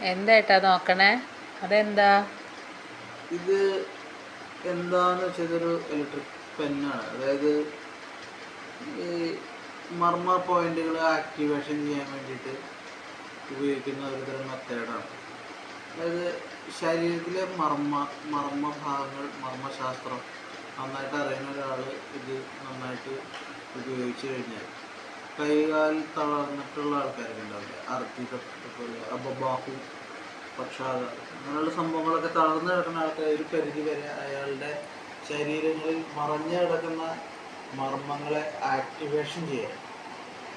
എന്താ ഏട്ടാ നോക്കണേ? അതെന്താ? ഇത് എന്താന്ന് വെച്ചാൽ ഇതൊരു ഇലക്ട്രിക് പെന്നാണ് അതായത് ഈ മർമ്മ പോയിന്റുകൾ ആക്ടിവേഷൻ ചെയ്യാൻ വേണ്ടിയിട്ട് ഉപയോഗിക്കുന്ന ഒരുതരം മെത്തേഡാണ്. അതായത് ശരീരത്തിലെ മർമ്മ മർമ്മ ഭാഗങ്ങൾ മർമ്മശാസ്ത്രം നന്നായിട്ട് അറിയുന്ന ഒരാൾ ഇത് നന്നായിട്ട് ഉപയോഗിച്ചു കഴിഞ്ഞാൽ കൈകാൽ തളർന്നിട്ടുള്ള ആൾക്കാരൊക്കെ ഉണ്ടാവില്ല? അർത്തി പോലെ അബബാഹു പക്ഷാത അങ്ങനെയുള്ള സംഭവങ്ങളൊക്കെ തളർന്നു കിടക്കുന്ന ആൾക്കാർ ഒരു പരിധി വരെ അയാളുടെ ശരീരങ്ങളിൽ മറഞ്ഞു കിടക്കുന്ന മർമ്മങ്ങളെ ആക്ടിവേഷൻ ചെയ്യാൻ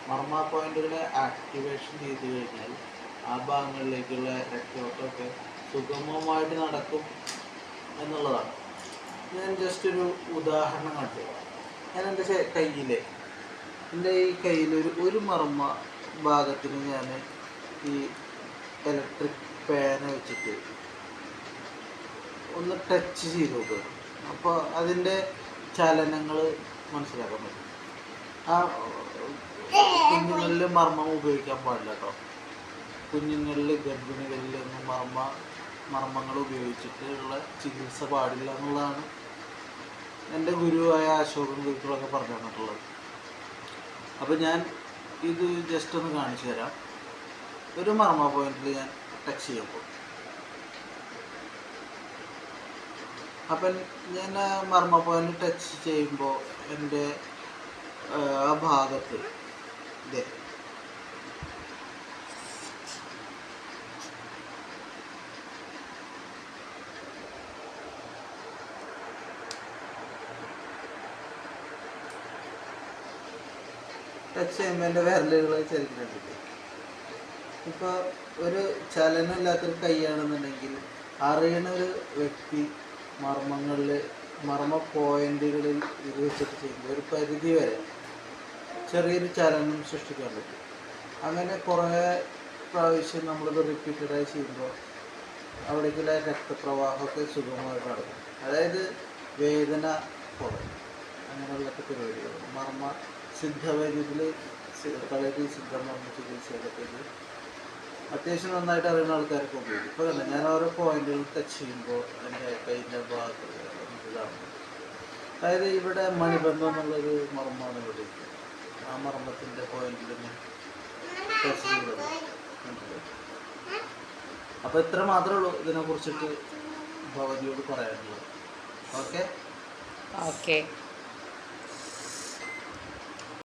മർമ്മ പോയിന്റുകളെ ആക്ടിവേഷൻ ചെയ്ത് കഴിഞ്ഞാൽ ആ ഭാഗങ്ങളിലേക്കുള്ള രക്തയോട്ടമൊക്കെ സുഗമമായിട്ട് നടക്കും എന്നുള്ളതാണ്. ഞാൻ ജസ്റ്റ് ഒരു ഉദാഹരണം കണ്ടു. ഞാൻ എന്റെ കയ്യിൽ എന്റെ ഈ കയ്യിൽ ഒരു ഒരു മർമ്മ ഭാഗത്തിന് ഞാൻ ഈ ഇലക്ട്രിക് പാന വെച്ചിട്ട് ഒന്ന് ടച്ച് ചെയ്ത് നോക്കുക അപ്പോൾ അതിന്റെ ചലനങ്ങൾ മനസ്സിലാക്കാൻ പറ്റും. ആ കുഞ്ഞുങ്ങളിൽ മർമ്മം ഉപയോഗിക്കാൻ പാടില്ല കേട്ടോ. കുഞ്ഞുങ്ങളിൽ ഗർഭിണികളിൽ ഒന്നും മർമ്മ മർമ്മങ്ങൾ ഉപയോഗിച്ചിട്ടുള്ള ചികിത്സ പാടില്ല എന്നുള്ളതാണ് എന്റെ ഗുരുവായ അശോകൻ ഗുരുക്കളൊക്കെ പറഞ്ഞു തന്നിട്ടുള്ളത് അപ്പോൾ ഞാൻ ഇത് ജസ്റ്റ് ഒന്ന് കാണിച്ചു തരാം. ഒരു മർമ്മ പോയിന്റിൽ ഞാൻ ടച്ച് ചെയ്യുമ്പോൾ അപ്പം ഞാൻ മർമ്മ പോയിന്റ് ടച്ച് ചെയ്യുമ്പോൾ എന്റെ ആ, ഭാഗത്ത് ഇതേ ടച്ച് ചെയ്യുമ്പോൾ എന്റെ വിരലുകൾ ചലിക്കുന്നുണ്ട് ഇപ്പോൾ ഒരു ചലനമില്ലാത്തൊരു കൈയാണെന്നുണ്ടെങ്കിൽ അറിയണ ഒരു വ്യക്തി മർമ്മങ്ങളിൽ മർമ്മ പോയിന്റുകളിൽ ഇത് വെച്ചിട്ട് ചെയ്യുമ്പോൾ ഒരു പരിധി വരെ ചെറിയൊരു ചലനം സൃഷ്ടിക്കാൻ പറ്റും. അങ്ങനെ കുറേ പ്രാവശ്യം നമ്മളിത് റിപ്പീറ്റഡായി ചെയ്യുമ്പോൾ അവിടേക്കുള്ള രക്തപ്രവാഹമൊക്കെ സുഗമമായിട്ട് നടക്കും അതായത് വേദന കുറയും. അങ്ങനെയുള്ള പരിപാടികൾ മർമ്മ സിദ്ധവൈദ്യത്തിൽ കളരി സിദ്ധമാണ് ചികിത്സയിലൊക്കെ അത്യാവശ്യം നന്നായിട്ട് അറിയുന്ന ആൾക്കാരൊക്കെ ഉപയോഗിക്കും ഇപ്പോൾ തന്നെ ഞാൻ ഓരോ പോയിന്റുകൾ ടച്ച് ചെയ്യുമ്പോൾ എന്റെ കയ്യിന്റെ ഭാഗത്ത് ഇതാണ്. അതായത് ഇവിടെ മണിബന്ധം എന്നുള്ളൊരു മർമ്മമാണ് ഇവിടെ. ആ മർമ്മത്തിന്റെ പോയിന്റിൽ ഞാൻ ടച്ച് ചെയ്തത് അപ്പോൾ ഇത്ര മാത്രമേ ഉള്ളൂ ഇതിനെ കുറിച്ചിട്ട് ഭഗവതിയോട് പറയാനുള്ളത്. ഓക്കെ? ഓക്കെ.